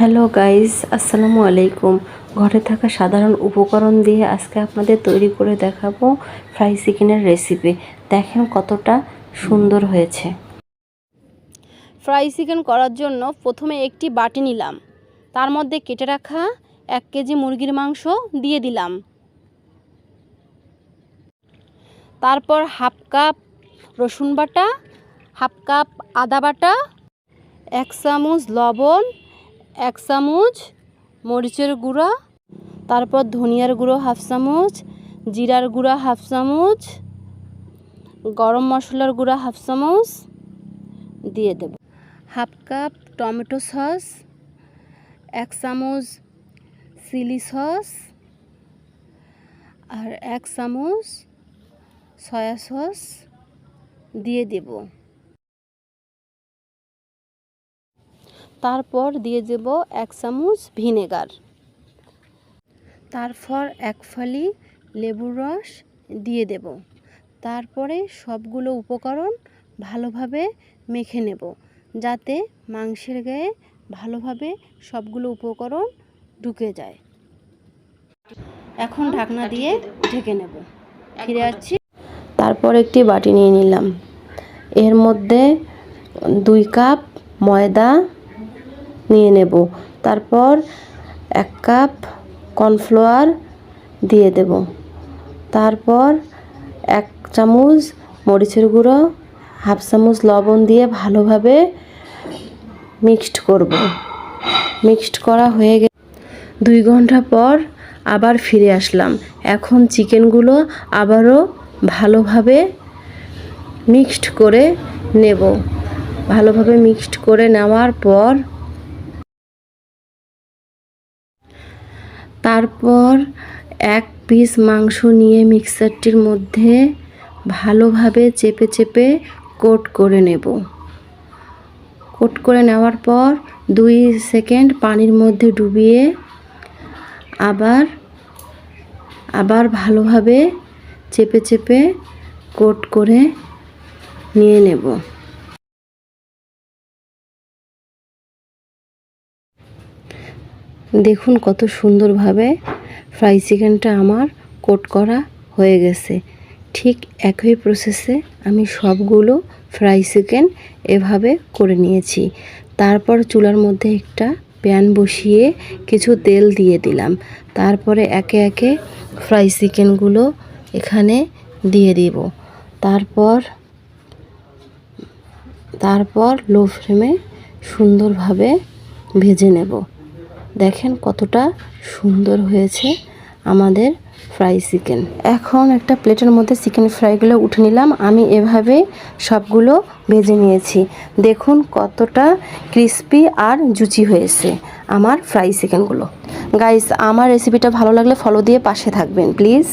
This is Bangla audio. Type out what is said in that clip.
হ্যালো গাইস, আসসালামু আলাইকুম। ঘরে থাকা সাধারণ উপকরণ দিয়ে আজকে আপনাদের তৈরি করে দেখাবো ফ্রাই চিকেনের রেসিপি দেখেন কতটা সুন্দর হয়েছে। ফ্রাই চিকেন করার জন্য প্রথমে একটি বাটি নিলাম। তার মধ্যে কেটে রাখা এক কেজি মুরগির মাংস দিয়ে দিলাম। তারপর হাফ কাপ রসুন বাটা, হাফ কাপ আদা বাটা, এক চামচ লবণ এক চামচ, মরিচের গুঁড়া, তারপর ধনিয়ার গুঁড়ো হাফ চামচ, জিরার গুঁড়া হাফ চামচ, গরম মশলার গুঁড়া হাফ চামচ দিয়ে দেব। হাফ কাপ টমেটো সস, এক চামচ চিলি সস আর এক চামচ সয়া সস দিয়ে দেব। তারপর দিয়ে দেব এক চামচ ভিনেগার। তারপর এক ফালি লেবুর রস দিয়ে দেব। তারপরে সবগুলো উপকরণ ভালোভাবে মেখে নেব, যাতে মাংসের গায়ে ভালোভাবে সবগুলো উপকরণ ঢুকে যায়। এখন ঢাকনা দিয়ে ঢেকে নেব। ফিরে আসছি। তারপর একটি বাটি নিয়ে নিলাম। এর মধ্যে দুই কাপ ময়দা নিয়ে নেব। তারপর এক কাপ কর্নফ্লাওয়ার দিয়ে দেব। তারপর এক চামচ মরিচের গুঁড়ো, হাফ চামচ লবণ দিয়ে ভালোভাবে মিক্সড করব। মিক্সড করা হয়ে গে দুই ঘণ্টা পর আবার ফিরে আসলাম। এখন চিকেনগুলো আবারও ভালোভাবে মিক্সড করে নেব। ভালোভাবে মিক্সড করে নেওয়ার পর তারপর এক পিস মাংস নিয়ে মিক্সারটির মধ্যে ভালোভাবে চেপে চেপে কোট করে নেব। কোট করে নেওয়ার পর দুই সেকেন্ড পানির মধ্যে ডুবিয়ে আবার আবার ভালোভাবে চেপে চেপে কোট করে নিয়ে নেব। দেখুন কত সুন্দরভাবে ফ্রাই চিকেনটা আমার কোট করা হয়ে গেছে। ঠিক একই প্রসেসে আমি সবগুলো ফ্রাই চিকেন এভাবে করে নিয়েছি। তারপর চুলার মধ্যে একটা প্যান বসিয়ে কিছু তেল দিয়ে দিলাম। তারপরে একে একে ফ্রাই চিকেনগুলো এখানে দিয়ে দিব। তারপর তারপর লো ফ্লেমে সুন্দরভাবে ভেজে নেব। দেখেন কতটা সুন্দর হয়েছে আমাদের ফ্রাই চিকেন। এখন একটা প্লেটের মধ্যে চিকেন ফ্রাইগুলো উঠে নিলাম। আমি এভাবে সবগুলো ভেজে নিয়েছি। দেখুন কতটা ক্রিস্পি আর জুচি হয়েছে আমার ফ্রাই চিকেনগুলো। গাইস, আমার রেসিপিটা ভালো লাগলে ফলো দিয়ে পাশে থাকবেন প্লিজ